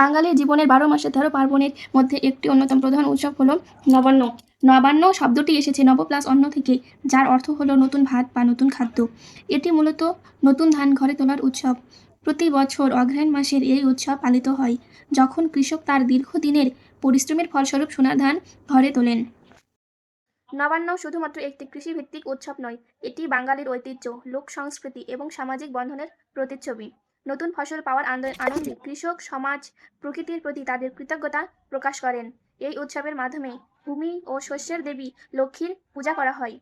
বাঙালির জীবনের বারো মাসে তেরো পার্বণের মধ্যে একটি অন্যতম প্রধান উৎসব হলো নবান্ন। নবান্ন শব্দটি এসেছে নব প্লাস অন্ন থেকে, যার অর্থ হলো নতুন ভাত বা নতুন খাদ্য। এটি মূলত নতুন ধান ঘরে তোলার উৎসব। প্রতি বছর অগ্রহায়ণ মাসের এই উৎসব পালিত হয়, যখন কৃষক তার দীর্ঘদিনের পরিশ্রমের ফলস্বরূপ সোনার ধান ঘরে তোলেন। নবান্ন শুধুমাত্র একটি কৃষিভিত্তিক উৎসব নয়, এটি বাঙালির ঐতিহ্য, লোক সংস্কৃতি এবং সামাজিক বন্ধনের প্রতিচ্ছবি। নতুন ফসল পাওয়ার আনন্দ- কৃষক, সমাজ, প্রকৃতির প্রতি তাদের কৃতজ্ঞতা প্রকাশ করেন। এই উৎসবের মাধ্যমে ভূমি ও শস্যের দেবী লক্ষ্মীর পূজা করা হয়।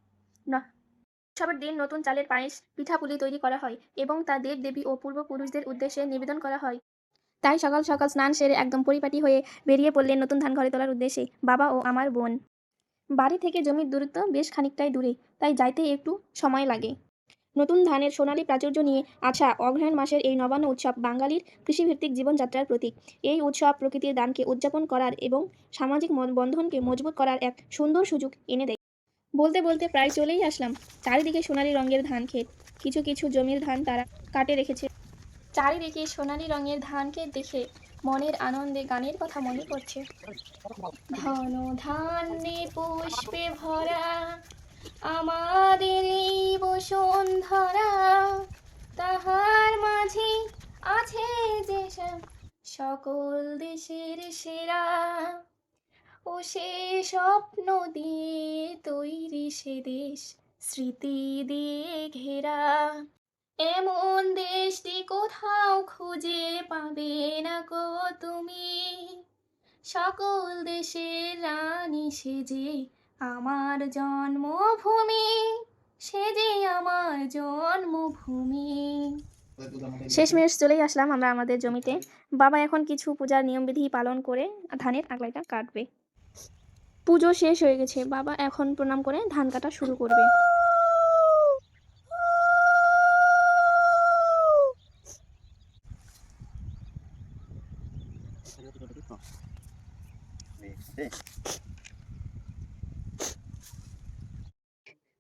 উৎসবের দিন নতুন চালের পায়েস পিঠাপুলি তৈরি করা হয় এবং তা দেব দেবী ও পূর্বপুরুষদের উদ্দেশ্যে নিবেদন করা হয়। তাই সকাল সকাল স্নান সেরে একদম পরিপাটি হয়ে বেরিয়ে পড়লেন নতুন ধান ঘরে তোলার উদ্দেশ্যে বাবা ও আমার বোন। বাড়ি থেকে জমির দূরত্ব বেশ খানিকটাই দূরে, তাই যাইতে একটু সময় লাগে। নতুন ধানের সোনালী প্রাচুর্য নিয়ে আছা অগ্রহায়ণ মাসের এই নবান্ন উৎসব বাঙালির কৃষিভিত্তিক জীবনযাত্রার প্রতীক। এই উৎসব প্রকৃতির দানকে উদযাপন করার এবং সামাজিক বন্ধনকে মজবুত করার এক সুন্দর সুযোগ এনে দেয়। বলতে বলতে প্রায় চলেই আসলাম। চারিদিকে সোনালী রঙের ধান ক্ষেত। কিছু কিছু জমির ধান তারা কাটে রেখেছে। চারিদিকে সোনালী রঙের ধান ক্ষেত দেখে মনের আনন্দে গানের কথা মনে পড়ছে। ধন ধান্যে পুষ্পে ভরা আমাদের এই বসুন্ধরা, তাহার মাঝে আছে যে সকল দেশের সেরা। ও সে স্বপ্ন দিয়ে তৈরি সে দেশ, স্মৃতি দিয়ে ঘেরা। এমন দেশটি কোথাও খুঁজে পাবে না গো তুমি। সকল দেশের রানী সেজে আমার জন্মভূমি সেজে আমার জন্মভূমি। শেষমেশ চলেই আসলাম আমরা আমাদের জমিতে। বাবা এখন কিছু পূজার নিয়মবিধি পালন করে ধানের আগলাইটা কাটবে। পুজো শেষ হয়ে গেছে, বাবা এখন প্রণাম করে ধান কাটা শুরু করবে।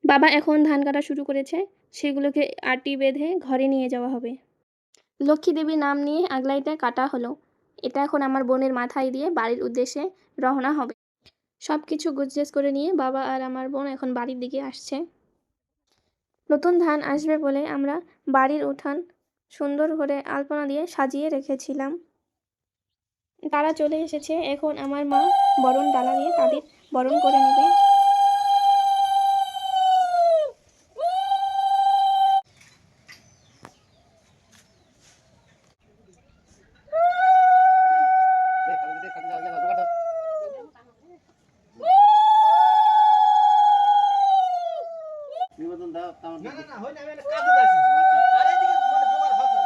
বাবা এখন ধান কাটা শুরু করেছে, সেগুলোকে আটি বেঁধে ঘরে নিয়ে যাওয়া হবে। লক্ষ্মী দেবীর নাম নিয়ে আগলাইটা কাটা হলো। এটা এখন আমার বোনের মাথায় দিয়ে বাড়ির উদ্দেশ্যে রওনা হবে। সব কিছু গুজগেজ করে নিয়ে বাবা আর আমার বোন এখন বাড়ির দিকে আসছে। নতুন ধান আসবে বলে আমরা বাড়ির উঠান সুন্দর করে আলপনা দিয়ে সাজিয়ে রেখেছিলাম। তারা চলে এসেছে, এখন আমার মা বরণ ডালা দিয়ে তাদের বরণ করে নেবে। না না না হয় না আমি কাজে যাচ্ছি আর এদিকে মানে জোগাড় হচ্ছে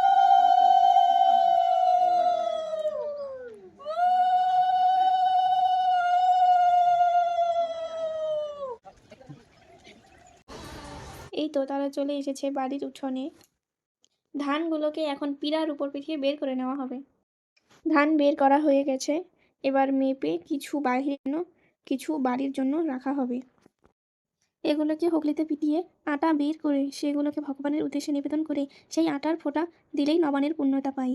এই তো তারা চলে এসেছে বাড়ির উঠোনে। ধানগুলোকে এখন পিঁড়ার উপর পিঠিয়ে বের করে নেওয়া হবে। ধান বের করা হয়ে গেছে। এবার মেপে কিছু বাহির জন্য কিছু বাড়ির জন্য রাখা হবে। এগুলোকে হুগলিতে পিটিয়ে আটা বের করে সেগুলোকে ভগবানের উদ্দেশ্যে নিবেদন করে সেই আটার ফোঁটা দিলেই নবানের পূর্ণতা পাই